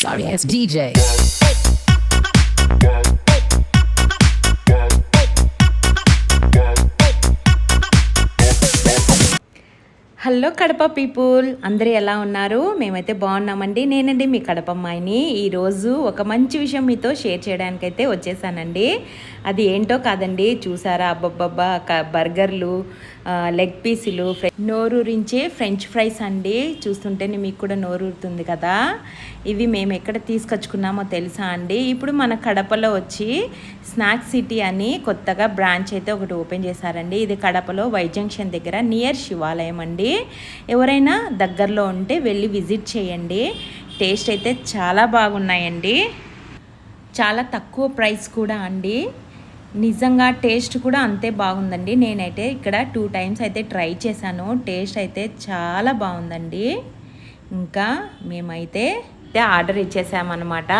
Sorry ass DJ. Hello Kadapa people అందరూ ఎలా ఉన్నారు? మేమైతే బాగున్నామండి. నేనండి మీ కడప అమ్మాయిని ఈరోజు ఒక మంచి విషయం మీతో షేర్ చేయడానికైతే వచ్చేసానండి. అది ఏంటో కాదండి చూసారా? అబ్బబ్బబ్బా క- బర్గర్లు లెగ్ పీసులు ఫ్రె- నోరూరించే ఫ్రెంచ్ ఫ్రైస్ అండి. చూస్తుంటేనే మీకు కూడా నోరూరుతుంది కదా. ఇవి మేము ఎక్కడ తీసుకొచ్చుకున్నామో తెలుసా అండి? ఇప్పుడు మన కడపలో వచ్చి స్నాక్ సిటీ అని కొత్తగా బ్రాంచ్ అయితే ఒకటి ఓపెన్ చేశారండి. ఇది కడపలో వై జంక్షన్ దగ్గర నియర్ శివాలయం అండి. ఎవరైనా దగ్గరలో ఉంటే వెళ్ళి విజిట్ చేయండి. టేస్ట్ అయితే చాలా బాగున్నాయండి. చాలా తక్కువ ప్రైస్ కూడా అండి. నిజంగా టేస్ట్ కూడా అంతే బాగుందండి. నేనైతే ఇక్కడ టూ టైమ్స్ అయితే ట్రై చేశాను. టేస్ట్ అయితే చాలా బాగుందండి. ఇంకా మేమైతే ఆర్డర్ ఇచ్చేసామన్నమాట.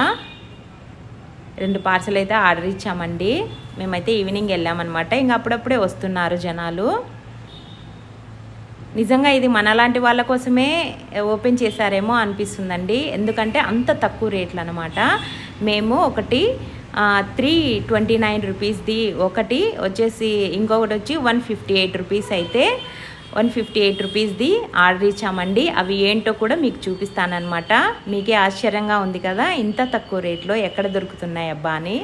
రెండు పార్సల్ అయితే ఆర్డర్ ఇచ్చామండి. మేమైతే ఈవినింగ్ వెళ్ళామన్నమాట. ఇంకా అప్పుడప్పుడే వస్తున్నారు జనాలు. నిజంగా ఇది మనలాంటి వాళ్ళ కోసమే ఓపెన్ చేశారేమో అనిపిస్తుందండి. ఎందుకంటే అంత తక్కువ రేట్లు అనమాట మేము ఒకటి త్రీ ట్వంటీ నైన్ రూపీస్ది ఒకటి వచ్చేసి ఇంకొకటి వచ్చి వన్ ఫిఫ్టీ ఎయిట్ రూపీస్ అయితే వన్ ఫిఫ్టీ ఎయిట్ రూపీస్ది ఆర్డర్ ఇచ్చామండి. అవి ఏంటో కూడా మీకు చూపిస్తానమాట మీకే ఆశ్చర్యంగా ఉంది కదా ఇంత తక్కువ రేట్లో ఎక్కడ దొరుకుతున్నాయి అబ్బా అని.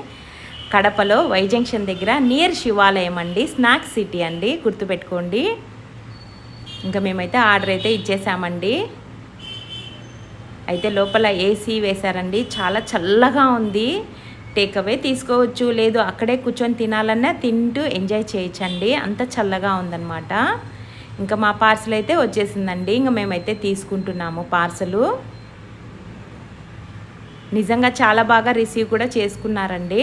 కడపలో వై జంక్షన్ దగ్గర నియర్ శివాలయం అండి స్నాక్ సిటీ అండి గుర్తుపెట్టుకోండి. ఇంకా మేమైతే ఆర్డర్ అయితే ఇచ్చేసామండి. అయితే లోపల ఏసీ వేశారండి. చాలా చల్లగా ఉంది. టేక్ అవే తీసుకోవచ్చు లేదు అక్కడే కూర్చొని తినాలన్నా తింటూ ఎంజాయ్ చేయొచ్చండి. అంత చల్లగా ఉందన్నమాట. ఇంకా మా పార్సల్ అయితే వచ్చేసిందండి. ఇంకా మేమైతే తీసుకుంటున్నాము పార్సలు నిజంగా చాలా బాగా రిసీవ్ కూడా చేసుకున్నారండి.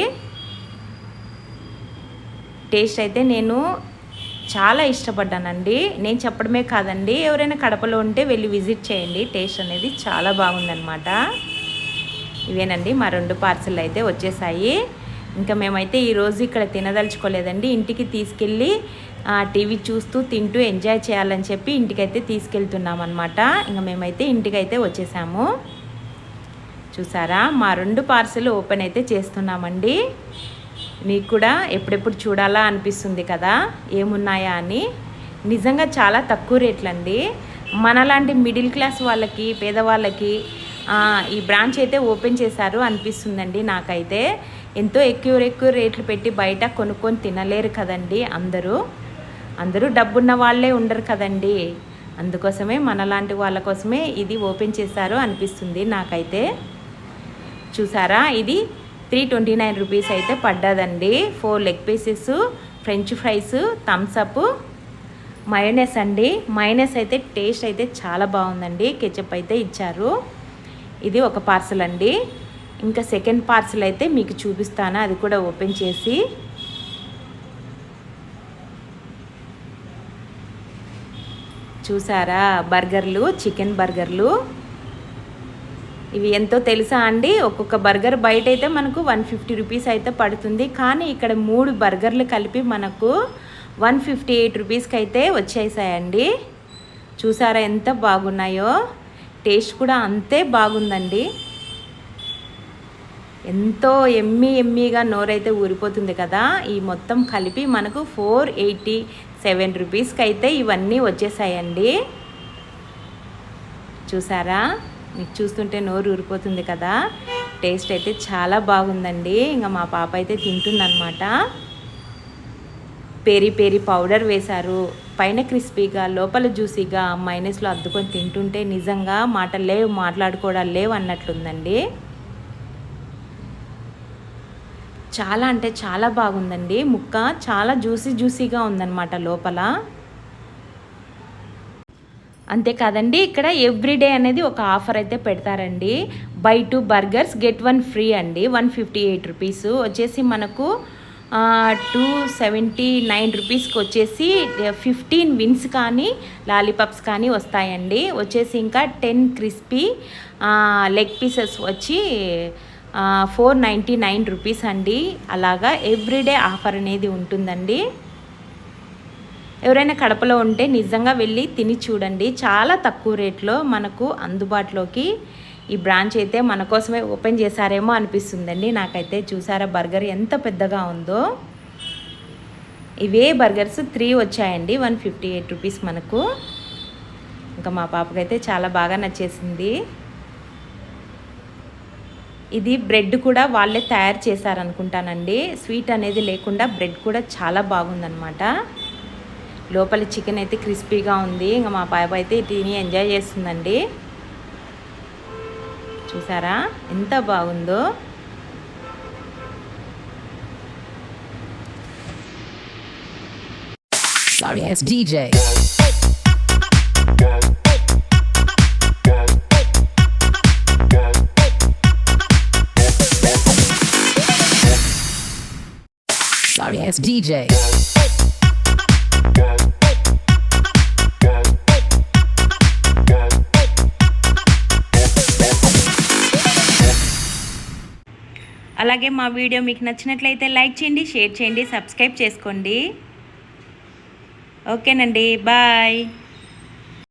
టేస్ట్ అయితే నేను చాలా ఇష్టపడ్డానండి. నేను చెప్పడమే కాదండి ఎవరైనా కడపలో ఉంటే వెళ్ళి విజిట్ చేయండి. టేస్ట్ అనేది చాలా బాగుందనమాట ఇవేనండి మా రెండు పార్సల్ అయితే వచ్చేసాయి. ఇంకా మేమైతే ఈరోజు ఇక్కడ తినదలుచుకోలేదండి. ఇంటికి తీసుకెళ్ళి టీవీ చూస్తూ తింటూ ఎంజాయ్ చేయాలని చెప్పి ఇంటికైతే తీసుకెళ్తున్నామన్నమాట. ఇంకా మేమైతే ఇంటికైతే వచ్చేసాము. చూసారా? మా రెండు పార్సల్ ఓపెన్ అయితే చేస్తున్నామండి. మీకు కూడా ఎప్పుడెప్పుడు చూడాలా అనిపిస్తుంది కదా? ఏమున్నాయా అని? నిజంగా చాలా తక్కువ రేట్లండి. మనలాంటి మిడిల్ క్లాస్ వాళ్ళకి పేదవాళ్ళకి ఈ బ్రాంచ్ అయితే ఓపెన్ చేశారు అనిపిస్తుందండి నాకైతే. ఎంతో ఎక్కువ ఎక్కువ రేట్లు పెట్టి బయట కొనుక్కొని తినలేరు కదండి అందరూ. అందరూ డబ్బున్న వాళ్ళే ఉండరు కదండి. అందుకోసమే మనలాంటి వాళ్ళ కోసమే ఇది ఓపెన్ చేశారు అనిపిస్తుంది నాకైతే. చూసారా? ఇది త్రీ ట్వంటీ నైన్ రూపీస్ అయితే పడ్డదండి. Four leg pieces French fries Thums Up mayonnaise అండి. మయోనెస్ అయితే టేస్ట్ అయితే చాలా బాగుందండి. కెచప్ అయితే ఇచ్చారు. ఇది ఒక పార్సల్ అండి. ఇంకా సెకండ్ పార్సల్ అయితే మీకు చూపిస్తాను. అది కూడా ఓపెన్ చేసి. చూసారా? బర్గర్లు చికెన్ బర్గర్లు. ఇవి ఎంతో తెలుసా అండి? ఒక్కొక్క బర్గర్ బయట అయితే మనకు వన్ ఫిఫ్టీ రూపీస్ అయితే పడుతుంది. కానీ ఇక్కడ మూడు బర్గర్లు కలిపి మనకు వన్ ఫిఫ్టీ ఎయిట్ రూపీస్కి అయితే వచ్చేసాయండి. చూసారా ఎంత బాగున్నాయో? టేస్ట్ కూడా అంతే బాగుందండి. ఎంతో ఎమ్మి ఎమ్మిగా నోరైతే ఊరిపోతుంది కదా? ఈ మొత్తం కలిపి మనకు ఫోర్ ఎయిటీ సెవెన్ రూపీస్కి అయితే ఇవన్నీ వచ్చేసాయండి. చూసారా? మీకు చూస్తుంటే నోరు ఊరిపోతుంది కదా? టేస్ట్ అయితే చాలా బాగుందండి. ఇంకా మా పాప అయితే తింటుందన్నమాట. పెరి పెరి పౌడర్ వేశారు. పైన క్రిస్పీగా లోపల జ్యూసీగా మైనస్లో అద్దుకొని తింటుంటే నిజంగా మాటలు లేవు మాట్లాడుకోవడాలు లేవు అన్నట్లుందండి. చాలా అంటే చాలా బాగుందండి. ముక్క చాలా జ్యూసీ జ్యూసీగా ఉందన్నమాట లోపల. అంతేకాదండి ఇక్కడ ఎవ్రీడే అనేది ఒక ఆఫర్ అయితే పెడతారండి. Buy two burgers get one free అండి. వన్ ఫిఫ్టీ ఎయిట్ రూపీస్ వచ్చేసి మనకు టూ సెవెంటీ నైన్ రూపీస్కి వచ్చేసి ఫిఫ్టీన్ విన్స్ కానీ లాలీపాప్స్ కానీ వస్తాయండి. వచ్చేసి ఇంకా టెన్ క్రిస్పీ లెగ్ పీసెస్ వచ్చి ఫోర్ నైంటీ నైన్ రూపీస్ అండి. అలాగా ఎవ్రీడే ఆఫర్ అనేది ఉంటుందండి. ఎవరైనా కడపలో ఉంటే నిజంగా వెళ్ళి తిని చూడండి. చాలా తక్కువ రేట్లో మనకు అందుబాటులోకి ఈ బ్రాంచ్ అయితే మన కోసమే ఓపెన్ చేశారేమో అనిపిస్తుందండి. నాకైతే చూసారా బర్గర్ ఎంత పెద్దగా ఉందో. ఇవే బర్గర్స్ త్రీ వచ్చాయండి వన్ ఫిఫ్టీ ఎయిట్ రూపీస్ మనకు. ఇంకా మా పాపకైతే చాలా బాగా నచ్చేసింది. ఇది బ్రెడ్ కూడా వాళ్ళే తయారు చేశారనుకుంటానండి. స్వీట్ అనేది లేకుండా బ్రెడ్ కూడా చాలా బాగుందనమాట లోపల చికెన్ అయితే క్రిస్పీగా ఉంది ఇంకా మా పాప అయితే తిని ఎంజాయ్ చేస్తుందండి చూసారా ఎంత బాగుందో Sorry, it's DJ. Sorry, it's DJ. అలాగే మా వీడియో మీకు నచ్చినట్లయితే లైక్ చేయండి షేర్ చేయండి సబ్స్క్రైబ్ చేసుకోండి. ఓకేనండి బాయ్.